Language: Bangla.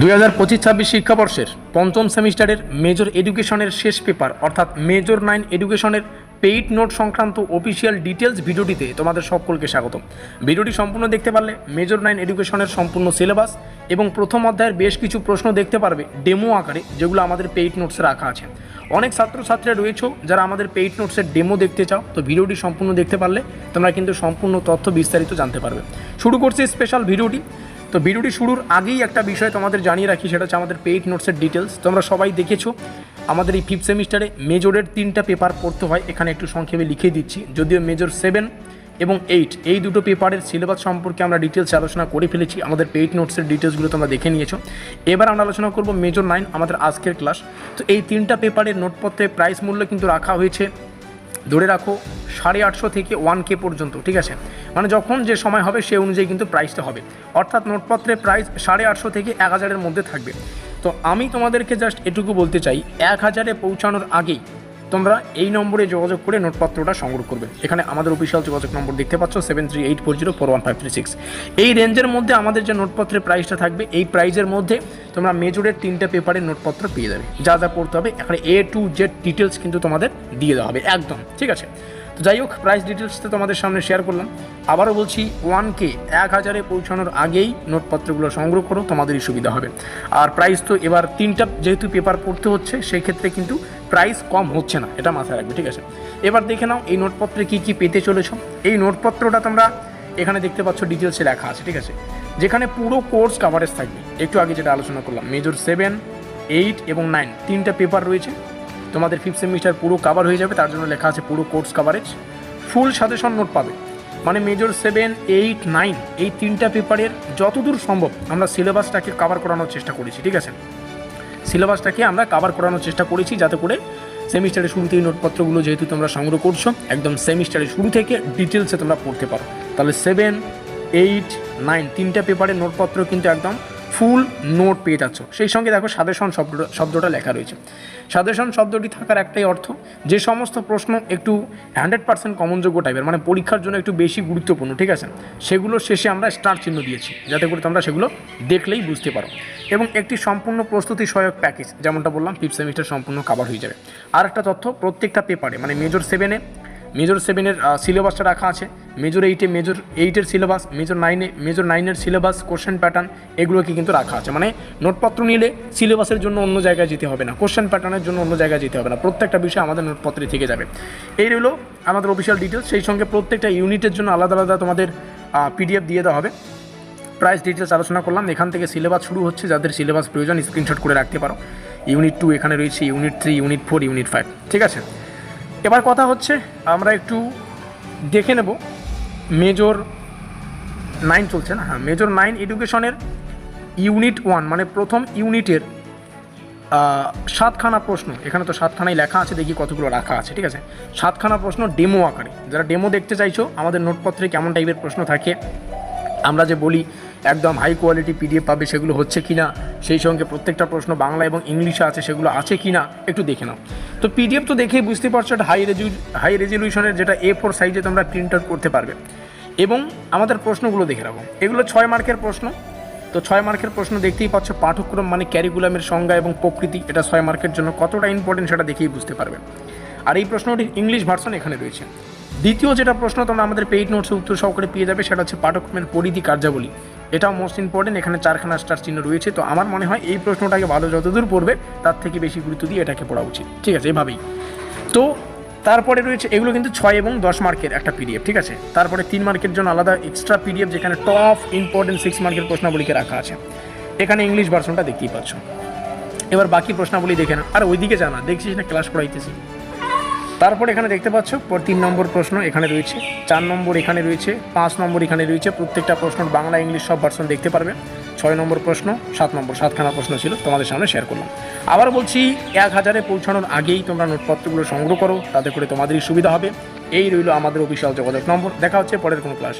দুই হাজার পঁচিশ ছাব্বিশ শিক্ষাবর্ষের পঞ্চম সেমিস্টারের মেজর এডুকেশনের শেষ পেপার অর্থাৎ মেজর নাইন এডুকেশনের পেইড নোট সংক্রান্ত অফিসিয়াল ডিটেলস ভিডিওটিতে তোমাদের সকলকে স্বাগতম। ভিডিওটি সম্পূর্ণ দেখতে পারলে মেজর নাইন এডুকেশনের সম্পূর্ণ সিলেবাস এবং প্রথম অধ্যায়ের বেশ কিছু প্রশ্ন দেখতে পারবে ডেমো আকারে, যেগুলো আমাদের পেইড নোটসে রাখা আছে। অনেক ছাত্রছাত্রীরা রয়েছে যারা আমাদের পেইড নোটসের ডেমো দেখতে চাও, তো ভিডিওটি সম্পূর্ণ দেখতে পারলে তোমরা কিন্তু সম্পূর্ণ তথ্য বিস্তারিত জানতে পারবে। শুরু করছি স্পেশাল ভিডিওটি। তো ভিডিওটি শুরুর আগেই একটা বিষয় তোমাদের জানিয়ে রাখি, সেটা হচ্ছে আমাদের পেইড নোটসের ডিটেলস তোমরা সবাই দেখেছ, আমাদের এই ফিফথ সেমিস্টারে মেজরের তিনটা পেপার পড়তে হয়, এখানে একটু সংক্ষেপে লিখে দিচ্ছি। যদিও মেজর সেভেন এবং এইট এই দুটো পেপারের সিলেবাস সম্পর্কে আমরা ডিটেলস আলোচনা করে ফেলেছি, আমাদের পেইড নোটসের ডিটেলসগুলো তোমরা দেখে নিয়েছো। এবার আমরা আলোচনা করব মেজর নাইন আমাদের আজকের ক্লাস তো এই তিনটা পেপারের নোটপত্রে প্রাইস মূল্য কিন্তু রাখা হয়েছে ধরে রাখো, সাড়ে আটশো থেকে ওয়ান কে পর্যন্ত, ঠিক আছে? মানে যখন যে সময় হবে সে অনুযায়ী কিন্তু প্রাইসটা হবে। অর্থাৎ নোটপত্রের প্রাইস সাড়ে আটশো থেকে এক হাজারের মধ্যে থাকবে। তো আমি তোমাদেরকে জাস্ট এটুকু বলতে চাই, এক হাজারে পৌঁছানোর আগেই তোমরা এই নম্বরে যোগাযোগ করে নোটপত্রটা সংগ্রহ করবে। এখানে আমাদের অফিসিয়াল যোগাযোগ নম্বর দেখতে পাচ্ছ seven three eight four zero four one five three six এই রেঞ্জের মধ্যে আমাদের যে নোটপত্রের প্রাইসটা থাকবে, এই প্রাইজের মধ্যে তোমরা মেজরের তিনটে পেপারের নোটপত্র পেয়ে যাবে। যা যা পড়তে হবে, এখানে এ টু জেড ডিটেলস কিন্তু তোমাদের দিয়ে দেওয়া হবে, একদম, ঠিক আছে? তো যাই হোক প্রাইস ডিটেলসটা তোমাদের সামনে শেয়ার করলাম। আবারও বলছি ওয়ান কে এক হাজারে পৌঁছানোর আগেই নোটপত্রগুলো সংগ্রহ করো, তোমাদেরই সুবিধা হবে। আর প্রাইস তো এবার তিনটা, যেহেতু পেপার পড়তে হচ্ছে সেই ক্ষেত্রে কিন্তু প্রাইস কম হচ্ছে না, এটা মাথায় রাখবে, ঠিক আছে? এবার দেখে নাও, এই নোটপত্রে কী কী পেতে চলেছ? এই নোটপত্রটা তোমরা এখানে দেখতে পাচ্ছ ডিটেলসে লেখা আছে, ঠিক আছে? যেখানে পুরো কোর্স কাভারেজ থাকবে। একটু আগে যেটা আলোচনা করলাম মেজর সেভেন এইট এবং নাইন তিনটা পেপার রয়েছে। তোমাদের ফিফথ সেমিস্টার পুরো কাভার হয়ে যাবে, তার জন্য লেখা আছে পুরো course coverage full suggestion note পাবে। মানে মেজর সেভেন এইট নাইন এই তিনটা পেপারের যতদূর সম্ভব আমরা সিলেবাসটাকে কাভার করানোর চেষ্টা করেছি, ঠিক আছে? সিলেবাসটাকে আমরা কাভার করানোর চেষ্টা করেছি যাতে করে সেমিস্টারের শুরুতেই নোটপত্রগুলো যেহেতু তোমরা সংগ্রহ করছ, একদম সেমিস্টারের শুরু থেকে ডিটেলসে তোমরা পড়তে পারো। তাহলে সেভেন এইট নাইন তিনটা পেপারের নোটপত্র কিন্তু একদম ফুল নোট পেয়ে যাচ্ছ। সেই সঙ্গে দেখো সাদেশন শব্দ, শব্দটা লেখা রয়েছে। সাদেশন শব্দটি থাকার একটাই অর্থ, যে সমস্ত প্রশ্ন একটু হান্ড্রেড পার্সেন্ট কমনযোগ্য টাইপের মানে পরীক্ষার জন্য একটু বেশি গুরুত্বপূর্ণ, ঠিক আছে? সেগুলো শেষে আমরা স্টার চিহ্ন দিয়েছি, যাতে করে তোমরা সেগুলো দেখলেই বুঝতে পারো। এবং একটি সম্পূর্ণ প্রস্তুতি সহায়ক প্যাকেজ যেমনটা বললাম ফিফথ সেমিস্টার সম্পূর্ণ কাভার হয়ে যাবে। আর একটা তথ্য, প্রত্যেকটা পেপারে মানে মেজর সেভেনে মেজর সেভেনের সিলেবাসটা রাখা আছে। মেজর এইটে মেজর এইটের সিলেবাস মেজর নাইনে মেজর নাইনের সিলেবাস কোশ্চেন প্যাটার্ন এগুলোকে কিন্তু রাখা আছে। মানে নোটপত্র নিলে সিলেবাসের জন্য অন্য জায়গায় যেতে হবে না কোশ্চেন প্যাটার্নের জন্য অন্য জায়গায় যেতে হবে না, প্রত্যেকটা বিষয় আমাদের নোটপত্রে থেকে যাবে। এই রইল আমাদের অফিসিয়াল ডিটেলস সেই সঙ্গে প্রত্যেকটা ইউনিটের জন্য আলাদা আলাদা তোমাদের পিডিএফ দিয়ে দেওয়া হবে। প্রাইস ডিটেলস আলোচনা করলাম, এখান থেকে সিলেবাস শুরু হচ্ছে, যাদের সিলেবাস প্রয়োজন স্ক্রিনশট করে রাখতে পারো। ইউনিট টু এখানে রয়েছে unit three unit four unit five ঠিক আছে? এবার কথা হচ্ছে, আমরা একটু দেখে নেব মেজর নাইন চলছে না? হ্যাঁ মেজর নাইন এডুকেশনের ইউনিট ওয়ান মানে প্রথম ইউনিটের সাতখানা প্রশ্ন। এখানে তো সাতখানাই লেখা আছে, দেখি কতগুলো রাখা আছে, ঠিক আছে? সাতখানা প্রশ্ন ডেমো আকারে। যারা ডেমো দেখতে চাইছো, আমাদের নোটপত্রে কেমন টাইপের প্রশ্ন থাকে, আমরা যে বলি একদম হাই কোয়ালিটি পিডিএফ পাবে, সেগুলো হচ্ছে কি না সেই সঙ্গে প্রত্যেকটা প্রশ্ন বাংলা এবং ইংলিশে আছে, সেগুলো আছে কি না একটু দেখে নাও। তো পিডিএফ তো দেখেই বুঝতে পারছ এটা হাই রেজু হাই রেজলিউশনের যেটা এ ফোর সাইজে তোমরা প্রিন্ট আউট করতে পারবে। এবং আমাদের প্রশ্নগুলো দেখে রাখো। এগুলো ছয় মার্কের প্রশ্ন। তো ছয় মার্কের প্রশ্ন দেখতেই পাচ্ছ, পাঠ্যক্রম মানে ক্যারিকুলামের সংজ্ঞা এবং প্রকৃতি, এটা ছয় মার্কের জন্য কতটা ইম্পর্টেন্ট সেটা দেখেই বুঝতে পারবে। আর এই প্রশ্নটির ইংলিশ ভার্সন এখানে রয়েছে। দ্বিতীয় যেটা প্রশ্ন তোমরা আমাদের পেইড নোটসে উত্তর সহকারে পেয়ে যাবে, সেটা হচ্ছে পাঠক্রমের পরিধি কার্যাবলী। এটাও মোস্ট ইম্পর্টেন্ট এখানে চারখানা স্টার চিহ্ন রয়েছে। তো আমার মনে হয় এই প্রশ্নটাকে ভালো যতদূর পড়বে, তার থেকে বেশি গুরুত্ব দিয়ে এটাকে পড়া উচিত। ঠিক আছে, এভাবেই। তো তারপরে রয়েছে, এগুলো কিন্তু ছয় এবং দশ মার্কের একটা পিডিএফ ঠিক আছে? তারপরে তিন মার্কের জন্য আলাদা এক্সট্রা পিডিএফ যেখানে টপ ইম্পর্টেন্ট সিক্স মার্কের প্রশ্নাবলীকে রাখা আছে। এখানে ইংলিশ ভার্সনটা দেখতেই পাচ্ছ। এবার বাকি প্রশ্নাবলী দেখে না আর ওইদিকে জানা দেখছিস না ক্লাস করাইতেছি তারপর এখানে দেখতে পাচ্ছ, পর তিন নম্বর প্রশ্ন এখানে রয়েছে, চার নম্বর এখানে রয়েছে, পাঁচ নম্বর এখানে রয়েছে, প্রত্যেকটা প্রশ্ন বাংলা, ইংলিশ সব ভার্সন দেখতে পারবে। ছয় নম্বর প্রশ্ন, সাত নম্বর, সাতখানা প্রশ্ন ছিল, তোমাদের সামনে শেয়ার করলাম। আবার বলছি, এক হাজারে পৌঁছানোর আগেই তোমরা নোটপত্রগুলো সংগ্রহ করো, তাতে করে তোমাদেরই সুবিধা হবে। এই রইল আমাদের অফিসিয়াল যোগাযোগ নম্বর। দেখা হচ্ছে পরের কোনো ক্লাস